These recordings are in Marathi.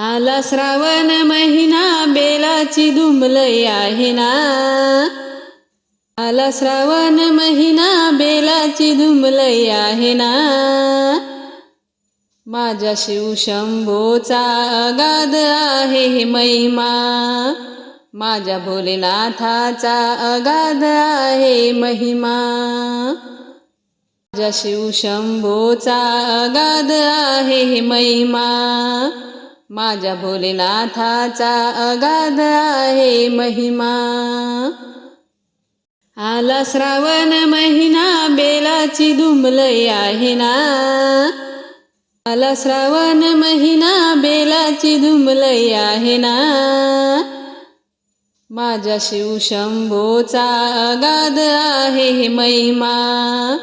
आला श्रावण महिना बेलाची दुमलई आहे ना? आला श्रावण महिना बेलाची दुमलई आहे ना? माझ्या शिवशंभोचा अगाध आहे महिमा. माझ्या भोलेनाथाचा अगाध आहे महिमा. माझ्या शिवशंभोचा अगाध आहे महिमा. माझ्या भोलेनाथाचा अगाध आहे महिमा. आला श्रावण महिना बेलाची दुमलई आहे ना. आला श्रावण महिना बेलाची दुमलई आहे ना. माझ्या शिवशंभोचा अगाध आहे महिमा.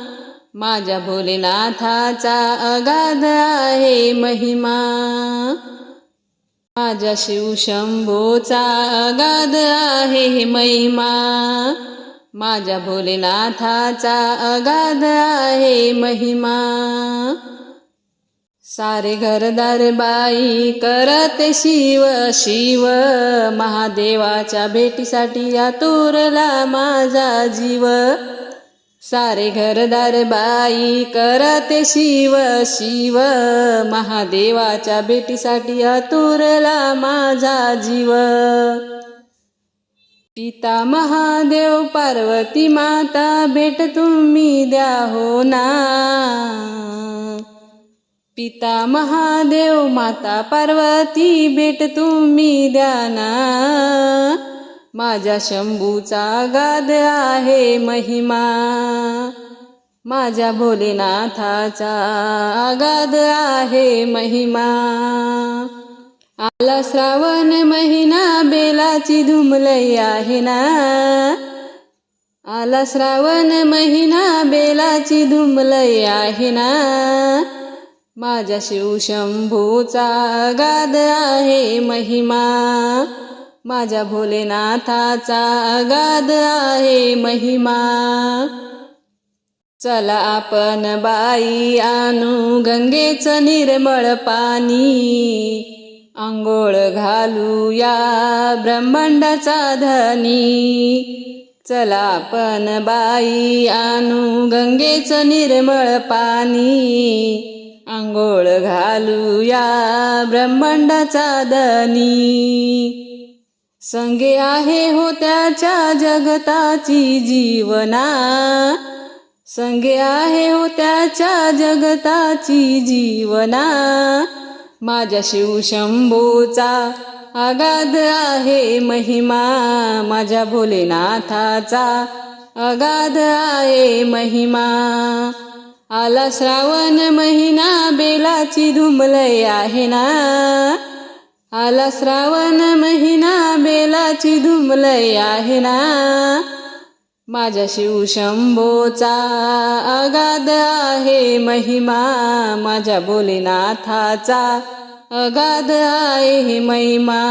माझ्या भोलेनाथाचा अगाध आहे महिमा. माझ्या शिवशंभोचा अगाध आहे महिमा. माझ्या भोलेनाथाचा अगाध आहे महिमा. सारे घरदार बाई करत शिव शिव. महादेवाच्या भेटीसाठी आतुरला माझा जीव. सारे घरदार बाई करते शिव शिव. महादेवाच्या भेटीसाठी अतुरला माझा जीव. पिता महादेव पार्वती माता भेट तुम्ही द्या हो ना. पिता महादेव माता पार्वती भेट तुम्ही द्या ना. माझ्या शंभूचा गाद आहे महिमा. माझ्या भोलेनाथाचा आगाध आहे महिमा. आला श्रावण महिना बेलाची धुमलई आहे ना. आला श्रावण महिना बेलाची धुमलई आहे ना. माझ्या शिवशंभूचा गाद आहे महिमा. माझ्या भोलेनाथाचा अगाध आहे महिमा. चला आपण बाई आणू गंगेचं निर्मळ पाणी. आंघोळ घालूया ब्रह्मांडाचा धनी. चला आपण बाई आणू गंगेचं निर्मळ पाणी. आंघोळ घालूया ब्रह्मांडाचा धनी. संगे आहे हो त्याच्या जगताची जीवना. संगे आहे हो त्याच्या जगताची जीवना. माझ्या शिवशंभूचा अगाध आहे महिमा. माझ्या भोलेनाथाचा अगाध आहे महिमा. आला श्रावण महिना बेलाची धुमलय आहे ना. आला श्रावण महिना बेलाची धुमलय आहे ना? माझ्या शिवशंभोचा अगाध आहे महिमा माझ्या बोलीनाथाचा अगाध आहे महिमा.